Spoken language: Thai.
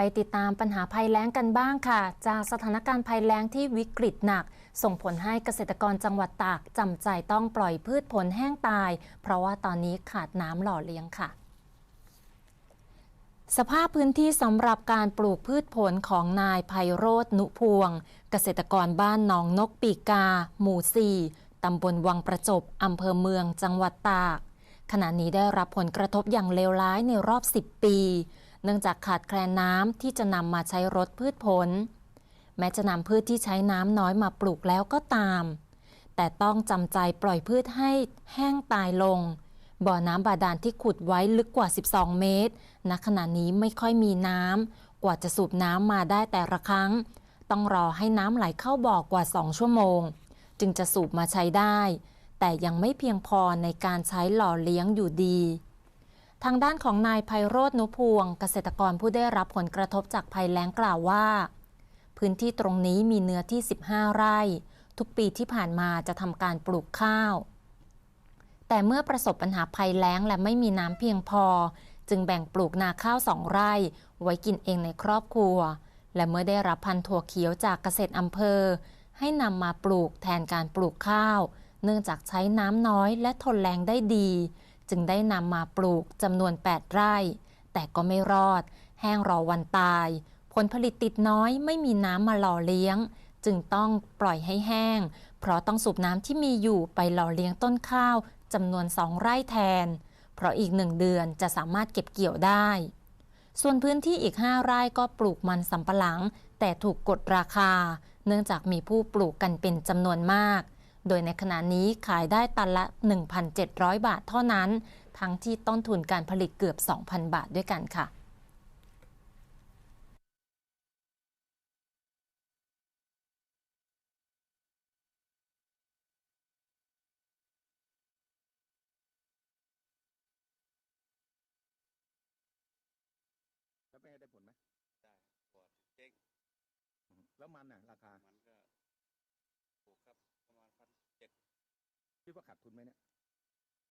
ไปติดตามปัญหาภัยแล้งกันบ้างค่ะ จากสถานการณ์ภัยแล้งที่วิกฤตหนัก ส่งผลให้เกษตรกรจังหวัดตากจำใจต้องปล่อยพืชผลแห้งตาย เพราะว่าตอนนี้ขาดน้ำหล่อเลี้ยงค่ะสภาพพื้นที่สำหรับการปลูกพืชผลของนายไพโรธนุพวง เกษตรกรบ้านหนองนกปีกา หมู่ 4 ตำบลวังประจบอำเภอเมืองจังหวัดตาก ขณะนี้ได้รับผลกระทบอย่างเลวร้ายในรอบ 10 ปี เนื่องจากขาดแคลนน้ำที่จะนำมาใช้รดพืชผล แม้จะนำพืชที่ใช้น้ำน้อยมาปลูกแล้วก็ตาม แต่ต้องจำใจปล่อยพืชให้แห้งตายลง บ่อน้ำบาดาลที่ขุดไว้ลึกกว่า 12 เมตร ณ ขณะนี้ไม่ค่อยมีน้ำ กว่าจะสูบน้ำมาได้แต่ละครั้ง ต้องรอให้น้ำไหลเข้าบ่อกว่า 2 ชั่วโมง จึงจะสูบมาใช้ได้ แต่ยังไม่เพียงพอในการใช้หล่อเลี้ยงอยู่ดี ทางด้านของนายไพโรธนุพวง เกษตรกรผู้ได้รับผลกระทบจากภัยแล้งกล่าวว่า พื้นที่ตรงนี้มีเนื้อที่ 15 ไร่ ทุกปีที่ผ่านมาจะทำการปลูกข้าว แต่เมื่อประสบปัญหาภัยแล้งและไม่มีน้ำเพียงพอ จึงแบ่งปลูกนาข้าวสองไร่ ไว้กินเองในครอบครัว และเมื่อได้รับพันธุ์ถั่วเขียวจากเกษตรอำเภอ ให้นำมาปลูกแทนการปลูกข้าว เนื่องจากใช้น้ำน้อยและทนแรงได้ดี จึงได้นำมาปลูกจำนวน 8 ไร่ แต่ก็ไม่รอด แห้งรอวันตาย ผลผลิตติดน้อยไม่มีน้ำมาหล่อเลี้ยง จึงต้องปล่อยให้แห้ง เพราะต้องสูบน้ำที่มีอยู่ไปหล่อเลี้ยงต้นข้าวจำนวนสองไร่แทน เพราะอีกหนึ่งเดือนจะสามารถเก็บเกี่ยวได้ ส่วนพื้นที่อีก 5 ไร่ก็ปลูกมันสำปะหลัง แต่ถูกกดราคา เนื่องจากมีผู้ปลูกกันเป็นจำนวนมาก โดยในขณะนี้ขายได้ตันละ 1,700 บาทเท่านั้น ทั้งที่ต้นทุนการผลิตเกือบ 2,000 บาทด้วยกันค่ะแล้วเป็นไงได้ผลไหมได้ปอดเจ๊งอืมแล้วมันน่ะราคา มันก็ถูกครับประมาณพันเจ็ด คิดว่าขาดทุนไหมเนี่ย